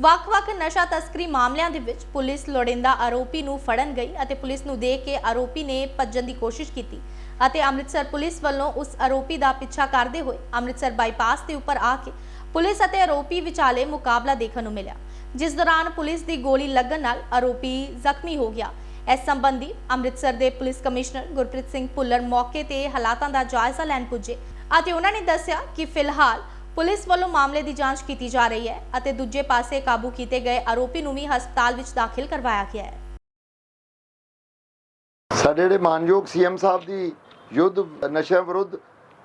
ਵੱਖ-ਵੱਖ ਨਸ਼ਾ ਤਸਕਰੀ ਮਾਮਲਿਆਂ ਦੇ ਵਿੱਚ ਪੁਲਿਸ ਲੋੜਿੰਦਾ ਆਰੋਪੀ ਨੂੰ ਫੜਨ ਗਈ ਅਤੇ ਪੁਲਿਸ ਨੂੰ ਦੇਖ ਕੇ ਆਰੋਪੀ ਨੇ ਭੱਜਣ ਦੀ ਕੋਸ਼ਿਸ਼ ਕੀਤੀ ਅਤੇ ਅੰਮ੍ਰਿਤਸਰ ਪੁਲਿਸ ਵੱਲੋਂ ਉਸ ਆਰੋਪੀ ਦਾ ਪਿੱਛਾ ਕਰਦੇ ਹੋਏ ਅੰਮ੍ਰਿਤਸਰ ਬਾਈਪਾਸ ਦੇ ਉੱਪਰ ਆ ਕੇ ਪੁਲਿਸ ਅਤੇ ਆਰੋਪੀ ਵਿਚਾਲੇ ਮੁਕਾਬਲਾ ਦੇਖਣ ਨੂੰ ਮਿਲਿਆ, ਜਿਸ ਦੌਰਾਨ ਪੁਲਿਸ ਦੀ ਗੋਲੀ ਲੱਗਣ ਨਾਲ ਆਰੋਪੀ ਜ਼ਖਮੀ ਹੋ ਗਿਆ। ਇਸ ਸੰਬੰਧੀ ਅੰਮ੍ਰਿਤਸਰ ਦੇ ਪੁਲਿਸ ਕਮਿਸ਼ਨਰ ਗੁਰਪ੍ਰੀਤ ਸਿੰਘ ਭੁੱਲਰ ਮੌਕੇ ਤੇ ਹਾਲਾਤਾਂ ਦਾ ਜਾਇਜ਼ਾ ਲੈਣ ਪੁੱਜੇ ਅਤੇ ਉਹਨਾਂ ਨੇ ਦੱਸਿਆ ਕਿ ਫਿਲਹਾਲ ਪੁਲਿਸ ਵੱਲੋਂ ਮਾਮਲੇ ਦੀ ਜਾਂਚ ਕੀਤੀ ਜਾ ਰਹੀ ਹੈ ਅਤੇ ਦੂਜੇ ਪਾਸੇ ਕਾਬੂ ਕੀਤੇ ਗਏ ਆਰੋਪੀ ਨੂੰ ਵੀ ਹਸਪਤਾਲ ਵਿੱਚ ਦਾਖਲ ਕਰਵਾਇਆ ਗਿਆ ਹੈ। ਸਾਡੇ ਜਿਹੜੇ ਮਾਨਯੋਗ ਸੀਐਮ ਸਾਹਿਬ ਦੀ ਯੁੱਧ ਨਸ਼ਾ ਵਿਰੁੱਧ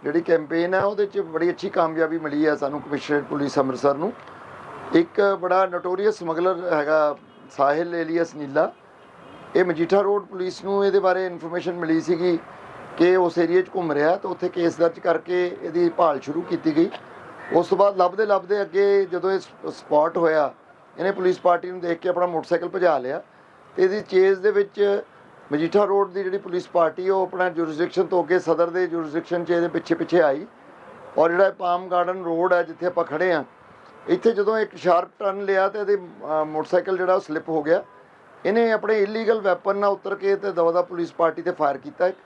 ਜਿਹੜੀ ਕੈਂਪੇਨ ਹੈ, ਉਹਦੇ 'ਚ ਬੜੀ ਅੱਛੀ ਕਾਮਯਾਬੀ ਮਿਲੀ ਹੈ ਸਾਨੂੰ ਕਮਿਸ਼ਨਰੇਟ ਪੁਲਿਸ ਅੰਮ੍ਰਿਤਸਰ ਨੂੰ। ਇੱਕ ਬੜਾ ਨਟੋਰੀਅਸ ਸਮਗਲਰ ਹੈਗਾ ਸਾਹਿਲ ਏਲੀਅਸ ਨੀਲਾ। ਇਹ ਮਜੀਠਾ ਰੋਡ ਪੁਲਿਸ ਨੂੰ ਇਹਦੇ ਬਾਰੇ ਇਨਫੋਰਮੇਸ਼ਨ ਮਿਲੀ ਸੀਗੀ ਕਿ ਉਸ ਏਰੀਆ 'ਚ ਘੁੰਮ ਰਿਹਾ ਤਾਂ ਉੱਥੇ ਕੇਸ ਦਰਜ ਕਰਕੇ ਇਹਦੀ ਭਾਲ ਸ਼ੁਰੂ ਕੀਤੀ ਗਈ। ਉਸ ਤੋਂ ਬਾਅਦ ਲੱਭਦੇ ਲੱਭਦੇ ਅੱਗੇ ਜਦੋਂ ਇਹ ਸਪੌਟ ਹੋਇਆ, ਇਹਨੇ ਪੁਲਿਸ ਪਾਰਟੀ ਨੂੰ ਦੇਖ ਕੇ ਆਪਣਾ ਮੋਟਰਸਾਈਕਲ ਭਜਾ ਲਿਆ ਤੇ ਇਹਦੀ ਚੇਜ਼ ਦੇ ਵਿੱਚ ਮਜੀਠਾ ਰੋਡ ਦੀ ਜਿਹੜੀ ਪੁਲਿਸ ਪਾਰਟੀ ਉਹ ਆਪਣਾ ਜੁਰਿਸਡਿਕਸ਼ਨ ਤੋਂ ਅੱਗੇ ਸਦਰ ਦੇ ਜੁਰਿਸਡਿਕਸ਼ਨ 'ਚ ਇਹਦੇ ਪਿੱਛੇ ਪਿੱਛੇ ਆਈ ਔਰ ਜਿਹੜਾ ਇਹ ਪਾਮ ਗਾਰਡਨ ਰੋਡ ਹੈ ਜਿੱਥੇ ਆਪਾਂ ਖੜੇ ਆ ਇੱਥੇ ਜਦੋਂ ਇੱਕ ਸ਼ਾਰਪ ਟਰਨ ਲਿਆ ਤੇ ਇਹਦੇ ਮੋਟਰਸਾਈਕਲ ਜਿਹੜਾ ਉਹ ਸਲਿੱਪ ਹੋ ਗਿਆ। ਇਹਨੇ ਆਪਣੇ ਇਲੀਗਲ ਵੈਪਨ ਨਾਲ ਉਤਰ ਕੇ ਤੇ ਦਵਦਾ ਪੁਲਿਸ ਪਾਰਟੀ ਤੇ ਫਾਇਰ ਕੀਤਾ ਇੱਕ,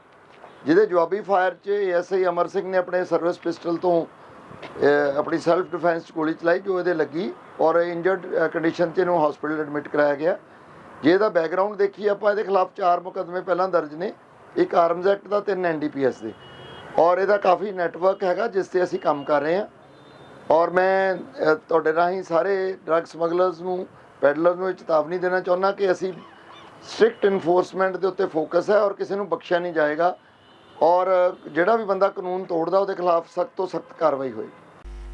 ਜਿਹਦੇ ਜਵਾਬੀ ਫਾਇਰ 'ਚ ਐਸਆਈ ਅਮਰ ਸਿੰਘ ਨੇ ਆਪਣੇ ਸਰਵਿਸ ਪਿਸਟਲ ਤੋਂ ਆਪਣੀ ਸੈਲਫ ਡਿਫੈਂਸ ਗੋਲੀ ਚਲਾਈ ਜੋ ਇਹਦੇ ਲੱਗੀ ਔਰ ਇੰਜਰਡ ਕੰਡੀਸ਼ਨ 'ਚ ਇਹਨੂੰ ਹਸਪੀਟਲ ਐਡਮਿਟ ਕਰਾਇਆ ਗਿਆ। ਜੇ ਇਹਦਾ ਬੈਕਗ੍ਰਾਉਂਡ ਦੇਖੀ ਆਪਾਂ, ਇਹਦੇ ਖਿਲਾਫ ਚਾਰ ਮੁਕੱਦਮੇ ਪਹਿਲਾਂ ਦਰਜ ਨੇ। ਇੱਕ ਆਰਮਜ਼ ਐਕਟ ਦਾ, ਤਿੰਨ ਐਨਡੀਪੀਐਸ ਦੇ। ਔਰ ਇਹਦਾ ਕਾਫੀ ਨੈਟਵਰਕ ਹੈਗਾ, ਜਿਸ ਤੇ ਅਸੀਂ ਕੰਮ ਕਰ ਰਹੇ ਹਾਂ। ਔਰ ਮੈਂ ਤੁਹਾਡੇ ਰਾਹੀਂ ਸਾਰੇ ਡਰੱਗ ਸਮਗਲਰਸ ਨੂੰ ਪੈਡਲਰ ਨੂੰ ਇਹ ਚੇਤਾਵਨੀ ਦੇਣਾ ਚਾਹੁੰਦਾ ਕਿ ਅਸੀਂ ਸਟ੍ਰਿਕਟ ਇਨਫੋਰਸਮੈਂਟ ਦੇ ਉੱਤੇ ਫੋਕਸ ਹੈ ਔਰ ਕਿਸੇ ਨੂੰ ਬਖਸ਼ਿਆ ਨਹੀਂ ਜਾਏਗਾ। ਔਰ ਜਿਹੜਾ ਵੀ ਬੰਦਾ ਕਾਨੂੰਨ ਤੋੜਦਾ ਉਹਦੇ ਖਿਲਾਫ ਸਖਤ ਤੋਂ ਸਖਤ ਕਾਰਵਾਈ ਹੋਏਗੀ।